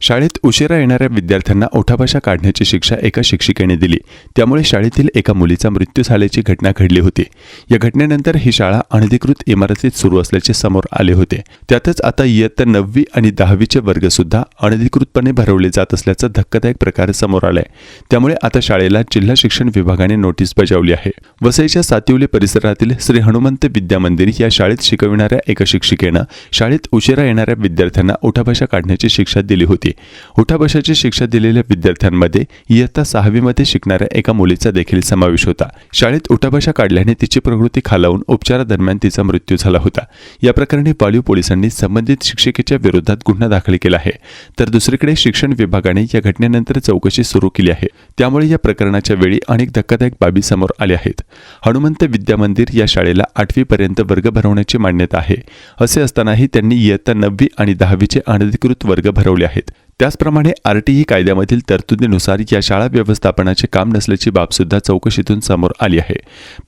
शाळेत उशिरा येणाऱ्या विद्यार्थ्यांना ओठाभाषा काढण्याची शिक्षा एका शिक्षिकेने दिली. त्यामुळे शाळेतील एका मुलीचा मृत्यू झाल्याची घटना घडली होती. या घटनेनंतर ही शाळा अनधिकृत इमारतीत सुरू असल्याचे समोर आले होते. त्यातच आता इयत्ता नववी आणि दहावीचे वर्ग सुद्धा अनधिकृतपणे भरवले जात असल्याचा धक्कादायक प्रकार समोर आलाय. त्यामुळे आता शाळेला जिल्हा शिक्षण विभागाने नोटीस बजावली आहे. वसईच्या सातिवली परिसरातील श्री हनुमंत विद्या मंदिर या शाळेत शिकविणाऱ्या एका शिक्षिकेनं शाळेत उशिरा येणाऱ्या विद्यार्थ्यांना ओठाभाषा काढण्याची शिक्षा दिली होती. उठाबशाची शिक्षा दिलेल्या विद्यार्थ्यांमध्ये इयत्ता सहावीमध्ये शिकणाऱ्या एका मुलीचा देखील समावेश होता. शाळेत उठाबशा काढल्याने तिची प्रकृती खालावून उपचारादरम्यान तिचा मृत्यू झाला होता. या प्रकरणी पाळीव पोलिसांनी संबंधित शिक्षिकेच्या विरोधात गुन्हा दाखल केला आहे. तर दुसरीकडे शिक्षण विभागाने या घटनेनंतर चौकशी सुरू केली आहे. त्यामुळे या प्रकरणाच्या वेळी अनेक धक्कादायक बाबी समोर आल्या आहेत. हनुमंत विद्या मंदिर या शाळेला आठवीपर्यंत वर्ग भरवण्याची मान्यता आहे. असे असतानाही त्यांनी इयत्ता नववी आणि दहावीचे अनधिकृत वर्ग भरवले आहेत. त्याचप्रमाणे आरटीई कायद्यामधील तरतुदीनुसार या शाळा व्यवस्थापनाचे काम नसल्याची बाबसुद्धा चौकशीतून समोर आली आहे.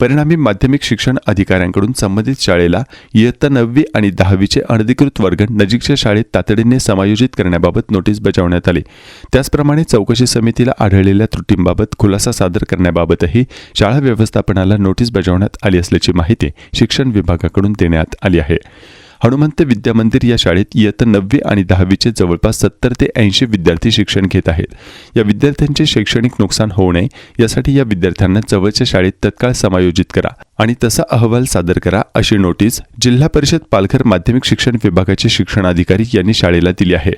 परिणामी माध्यमिक शिक्षण अधिकाऱ्यांकडून संबंधित शाळेला इयत्ता नववी आणि दहावीचे अनधिकृत वर्ग नजीकच्या शाळेत तातडीने समायोजित करण्याबाबत नोटीस बजावण्यात आली. त्याचप्रमाणे चौकशी समितीला आढळलेल्या त्रुटींबाबत खुलासा सादर करण्याबाबतही शाळा व्यवस्थापनाला नोटीस बजावण्यात आली असल्याची माहिती शिक्षण विभागाकडून देण्यात आली आहे. हनुमंत विद्या मंदिर या शाळेत इयत्ता नववी आणि दहावीचे जवळपास सत्तर ते ऐंशी विद्यार्थी शिक्षण घेत आहेत. या विद्यार्थ्यांचे शैक्षणिक नुकसान होऊ नये यासाठी या विद्यार्थ्यांना जवळच्या शाळेत तत्काळ समायोजित करा. आणि तसा अहवाल सादर करा अशी नोटीस जिल्हा परिषद पालघर माध्यमिक शिक्षण विभागाचे शिक्षणाधिकारी यांनी शाळेला दिली आहे.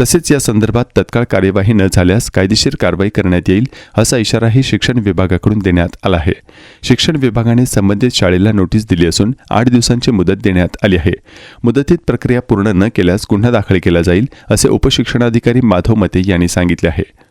तसेच या संदर्भात तत्काळ कार्यवाही न झाल्यास कायदेशीर कारवाई करण्यात येईल असा इशाराही शिक्षण विभागाकडून देण्यात आला आहे. शिक्षण विभागाने संबंधित शाळेला नोटीस दिली असून आठ दिवसांची मुदत देण्यात आली आहे. मुदतीत प्रक्रिया पूर्ण न केल्यास गुन्हा दाखल केला जाईल असे उपशिक्षणाधिकारी माधव मते यांनी सांगितले आहे.